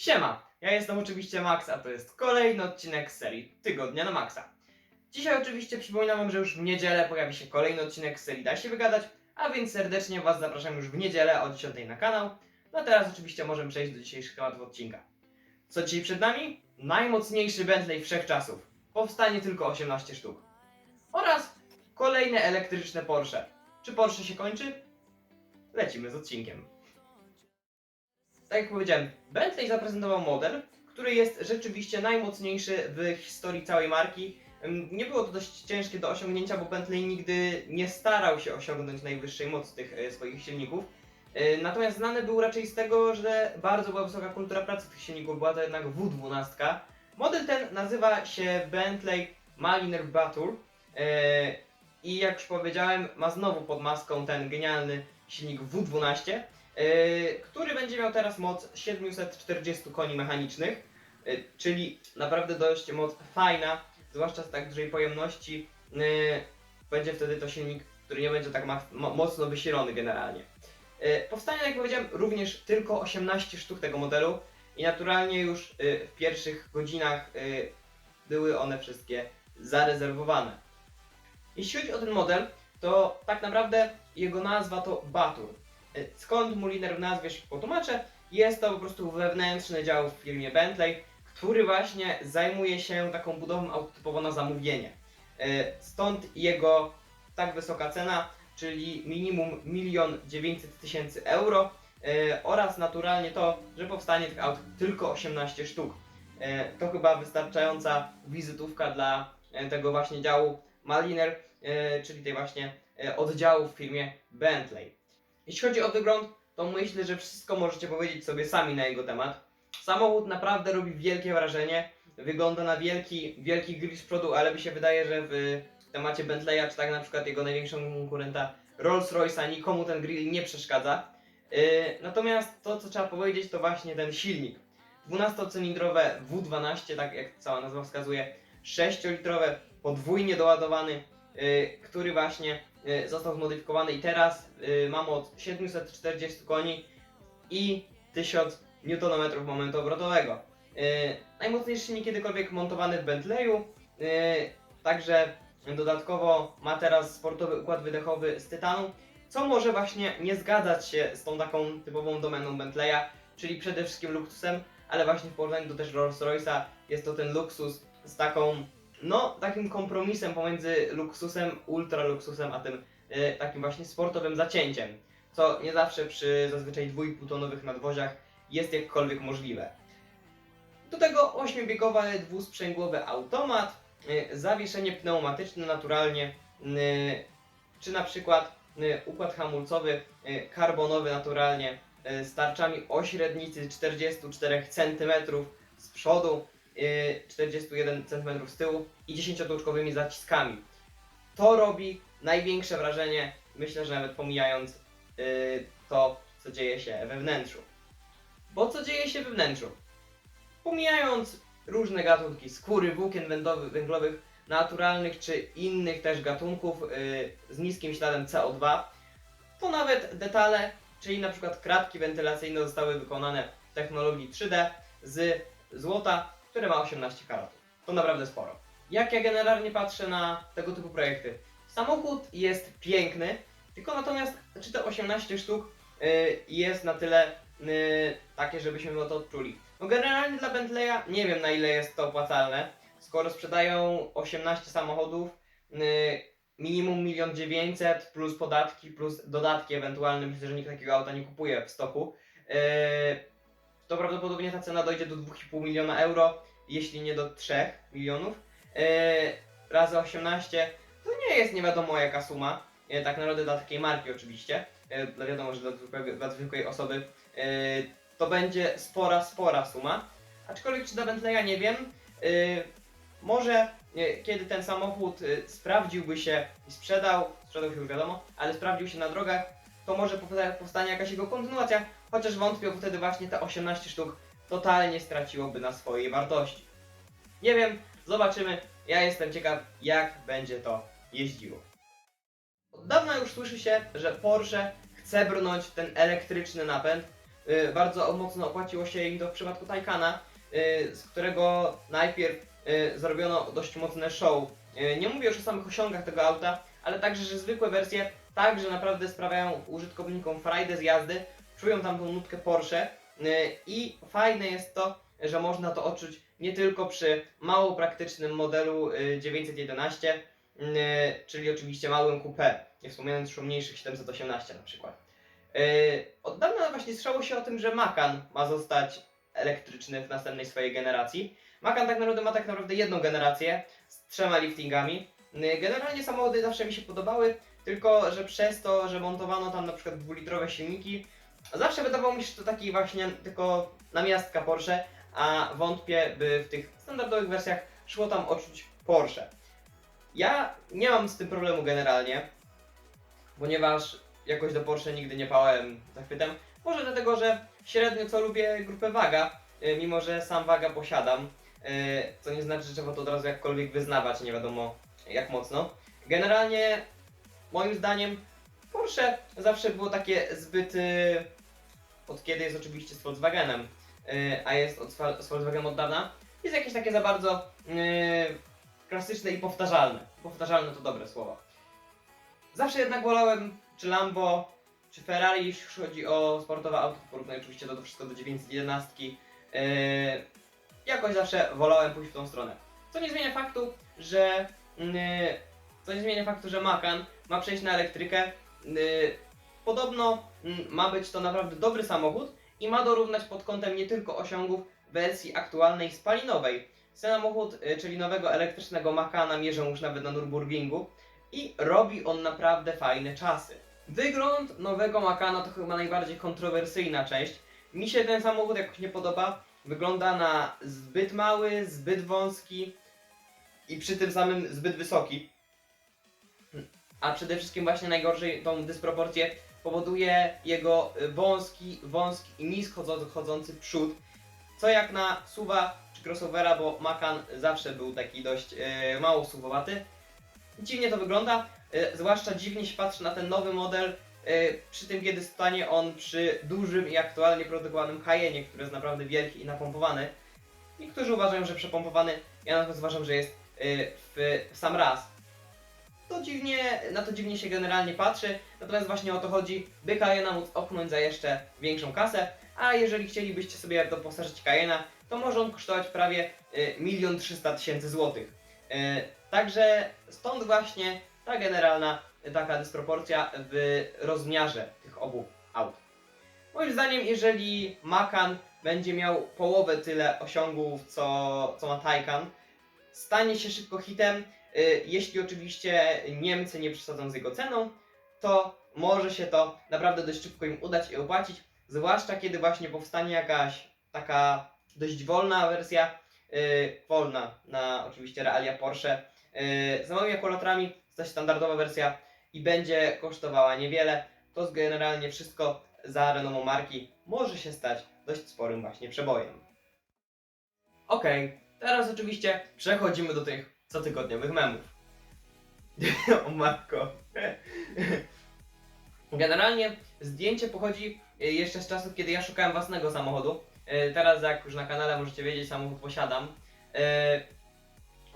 Siema, ja jestem oczywiście Max, a to jest kolejny odcinek z serii Tygodnia na Maxa. Dzisiaj oczywiście przypominam wam, że już w niedzielę pojawi się kolejny odcinek z serii Da się wygadać, a więc serdecznie was zapraszam już w niedzielę o 10 na kanał. No teraz oczywiście możemy przejść do dzisiejszych tematów odcinka. Co dzisiaj przed nami? Najmocniejszy Bentley wszechczasów. Powstanie tylko 18 sztuk. Oraz kolejne elektryczne Porsche. Czy Porsche się kończy? Lecimy z odcinkiem. Tak jak powiedziałem, Bentley zaprezentował model, który jest rzeczywiście najmocniejszy w historii całej marki. Nie było to dość ciężkie do osiągnięcia, bo Bentley nigdy nie starał się osiągnąć najwyższej mocy tych e, swoich silników. E, Natomiast znany był raczej z tego, że bardzo była wysoka kultura pracy tych silników, była to jednak W12. Model ten nazywa się Bentley Mariner Battle e, i jak już powiedziałem, ma znowu pod maską ten genialny silnik W12. Yy, który będzie miał teraz moc 740 koni mechanicznych, yy, czyli naprawdę dość moc fajna, zwłaszcza z tak dużej pojemności. Yy, będzie wtedy to silnik, który nie będzie tak mocno wysilony generalnie. Powstanie, jak powiedziałem, również tylko 18 sztuk tego modelu i naturalnie już w pierwszych godzinach były one wszystkie zarezerwowane. Jeśli chodzi o ten model, to tak naprawdę jego nazwa to Batur. E, Skąd Muliner w nazwie się potłumaczę? Jest to po prostu wewnętrzny dział w firmie Bentley, który właśnie zajmuje się taką budową aut typowo na zamówienie. E, Stąd jego tak wysoka cena, czyli minimum 1 900 tysięcy euro e, oraz naturalnie to, że powstanie tych aut tylko 18 sztuk. To chyba wystarczająca wizytówka dla tego właśnie działu Maliner, czyli tej właśnie oddziału w firmie Bentley. Jeśli chodzi o wygląd, to myślę, że wszystko możecie powiedzieć sobie sami na jego temat. Samochód naprawdę robi wielkie wrażenie. Wygląda na wielki, wielki grill z przodu, ale mi się wydaje, że w temacie Bentleya, czy tak na przykład jego największego konkurenta Rolls-Royce'a, nikomu ten grill nie przeszkadza. Yy, natomiast to, co trzeba powiedzieć, to właśnie ten silnik. 12-cylindrowe W12, tak jak cała nazwa wskazuje, 6-litrowe, podwójnie doładowany, yy, który właśnie y, został zmodyfikowany i teraz y, ma moc 740 koni i 1000 Nm momentu obrotowego. Y, Najmocniejszy silnik kiedykolwiek montowany w Bentleyu, także dodatkowo ma teraz sportowy układ wydechowy z tytanu, co może właśnie nie zgadzać się z tą taką typową domeną Bentleya, czyli przede wszystkim luksusem, ale właśnie w porównaniu do też Rolls-Royce'a jest to ten luksus z taką no, takim kompromisem pomiędzy luksusem, ultra luksusem, a tym e, takim właśnie sportowym zacięciem, co nie zawsze przy zazwyczaj 2,5 tonowych nadwoziach jest jakkolwiek możliwe. Do tego 8-biegowy dwusprzęgłowy automat, e, zawieszenie pneumatyczne naturalnie, e, czy na przykład układ hamulcowy e, karbonowy naturalnie e, z tarczami o średnicy 44 cm z przodu, y, 41 cm z tyłu i 10-tłuczkowymi zaciskami. To robi największe wrażenie, myślę, że nawet pomijając y, to, co dzieje się we wnętrzu. Bo co dzieje się we wnętrzu? Pomijając różne gatunki skóry, włókien węglowy- węglowych, naturalnych czy innych też gatunków y, z niskim śladem CO2, to nawet detale, czyli na przykład kratki wentylacyjne zostały wykonane w technologii 3D z złota, które ma 18 karatów. To naprawdę sporo. Jak ja generalnie patrzę na tego typu projekty? Samochód jest piękny, tylko natomiast czy te 18 sztuk y, jest na tyle y, takie, żebyśmy to odczuli? No generalnie dla Bentleya nie wiem na ile jest to opłacalne, skoro sprzedają 18 samochodów, y, minimum 1 900 plus podatki, plus dodatki ewentualne, myślę, że nikt takiego auta nie kupuje w stoku. y, to prawdopodobnie ta cena dojdzie do 2,5 miliona euro, jeśli nie do 3 milionów. Yy, razy 18 to nie jest nie wiadomo jaka suma, yy, tak naprawdę dla takiej marki oczywiście, yy, dla wiadomo, że dla zwykłej, dla zwykłej osoby to będzie spora, spora suma. Aczkolwiek czy dla Bentleya nie wiem, może kiedy ten samochód sprawdziłby się i sprzedał, sprzedał się już wiadomo, ale sprawdził się na drogach, to może powsta- powstanie jakaś jego kontynuacja, chociaż wątpię, bo wtedy właśnie te 18 sztuk totalnie straciłoby na swojej wartości. Nie wiem, zobaczymy. Ja jestem ciekaw, jak będzie to jeździło. Od dawna już słyszy się, że Porsche chce brnąć ten elektryczny napęd. y, bardzo mocno opłaciło się im to w przypadku Taycana, y, z którego najpierw y, zrobiono dość mocne show. Y, Nie mówię już o samych osiągach tego auta, ale także, że zwykłe wersje także naprawdę sprawiają użytkownikom frajdę z jazdy, czują tam tą nutkę Porsche i fajne jest to, że można to odczuć nie tylko przy mało praktycznym modelu y, 911, y, czyli oczywiście małym coupé, nie wspominając już o mniejszych 718 na przykład. Y, Od dawna właśnie słyszało się o tym, że Macan ma zostać elektryczny w następnej swojej generacji. Macan tak naprawdę ma tak naprawdę jedną generację z trzema liftingami. Y, Generalnie samochody zawsze mi się podobały, tylko że przez to, że montowano tam na przykład dwulitrowe silniki, zawsze wydawało mi się, to taki właśnie tylko namiastka Porsche, a wątpię, by w tych standardowych wersjach szło tam odczuć Porsche. Ja nie mam z tym problemu generalnie, ponieważ jakoś do Porsche nigdy nie pałem zachwytem. Może dlatego, że średnio co lubię grupę Waga, y, mimo że sam Waga posiadam, y, co nie znaczy, że trzeba to od razu jakkolwiek wyznawać, nie wiadomo jak mocno. Generalnie, moim zdaniem, Porsche zawsze było takie zbyt. Od kiedy jest oczywiście z Volkswagenem, y, a jest od, z Volkswagenem od dawna, jest jakieś takie za bardzo y, klasyczne i powtarzalne. Powtarzalne to dobre słowo. Zawsze jednak wolałem czy Lambo, czy Ferrari, jeśli chodzi o sportowe auto, porównuję oczywiście to, to wszystko do 911. Yy, jakoś zawsze wolałem pójść w tą stronę. Co nie zmienia faktu, że yy, co nie zmienia faktu, że Macan ma przejść na elektrykę. Podobno yy, ma być to naprawdę dobry samochód i ma dorównać pod kątem nie tylko osiągów wersji aktualnej spalinowej. Samochód, yy, czyli nowego elektrycznego Macana mierzą już nawet na Nürburgringu i robi on naprawdę fajne czasy. Wygląd nowego Macana to chyba najbardziej kontrowersyjna część. Mi się ten samochód jakoś nie podoba. Wygląda na zbyt mały, zbyt wąski i przy tym samym zbyt wysoki. A przede wszystkim właśnie najgorzej tą dysproporcję powoduje jego y, wąski, wąski i nisko chodzący- przód. Co jak na suwa czy crossovera, bo Macan zawsze był taki dość yy, mało suwowaty. Dziwnie to wygląda, y, zwłaszcza dziwnie się patrzy na ten nowy model, y, przy tym kiedy stanie on przy dużym i aktualnie produkowanym Cayenne, który jest naprawdę wielki i napompowany. Niektórzy uważają, że przepompowany, ja natomiast uważam, że jest y, w, w sam raz. To dziwnie, na to dziwnie się generalnie patrzy, natomiast właśnie o to chodzi, by Cayenne'a móc opchnąć za jeszcze większą kasę, a jeżeli chcielibyście sobie doposażyć Cayenne'a, to może on kosztować prawie y, 1 300 tysięcy złotych. Y, Także stąd właśnie ta generalna y, taka dysproporcja w rozmiarze tych obu aut. Moim zdaniem, jeżeli Macan będzie miał połowę tyle osiągów, co, co ma Taycan, stanie się szybko hitem, y, jeśli oczywiście Niemcy nie przesadzą z jego ceną, to może się to naprawdę dość szybko im udać i opłacić, zwłaszcza kiedy właśnie powstanie jakaś taka dość wolna wersja, y, wolna na oczywiście realia Porsche, y, z małymi akumulatorami, zaś standardowa wersja i będzie kosztowała niewiele, to generalnie wszystko za renomą marki. Może się stać dość sporym właśnie przebojem. Okej, teraz oczywiście przechodzimy do tych cotygodniowych memów. o matko. Generalnie zdjęcie pochodzi y, jeszcze z czasów, kiedy ja szukałem własnego samochodu. Y, Teraz, jak już na kanale możecie wiedzieć, samochód posiadam. Y,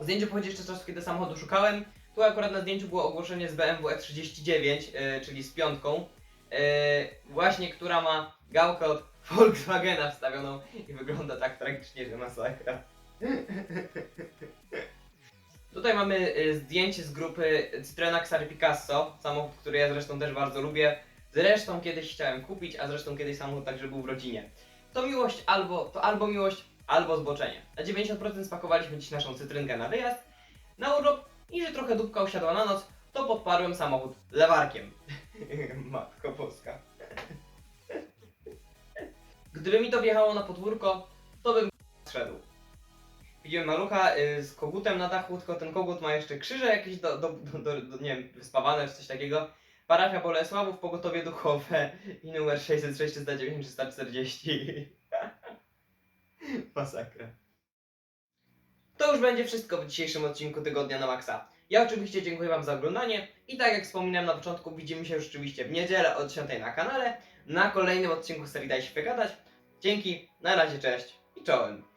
Zdjęcie pochodzi jeszcze z czasów, kiedy samochodu szukałem. Tu akurat na zdjęciu było ogłoszenie z BMW E39, y, czyli z piątką. Właśnie, która ma gałkę od Volkswagena wstawioną i wygląda tak tragicznie, że masakra. Tutaj mamy y, zdjęcie z grupy Citroena Xary Picasso, samochód, który ja zresztą też bardzo lubię. Zresztą kiedyś chciałem kupić, a zresztą kiedyś samochód także był w rodzinie. To miłość albo, to albo miłość, albo zboczenie. Na 90% spakowaliśmy dziś naszą cytrynkę na wyjazd, na urlop i że trochę dupka usiadła na noc, to podparłem samochód lewarkiem. Matko boska. Gdyby mi to wjechało na podwórko, to bym szedł. Widziałem malucha y, z kogutem na dachu, tylko ten kogut ma jeszcze krzyże jakieś do, do, do, do, do nie wiem, wyspawane czy coś takiego. Parafia Bolesławów, pogotowie duchowe i numer 606 309 340. Masakra. To już będzie wszystko w dzisiejszym odcinku Tygodnia na Maxa. Ja oczywiście dziękuję Wam za oglądanie i tak jak wspominałem na początku, widzimy się już oczywiście w niedzielę o 10 na kanale, na kolejnym odcinku serii Daj się wygadać. Dzięki, na razie, cześć i czołem.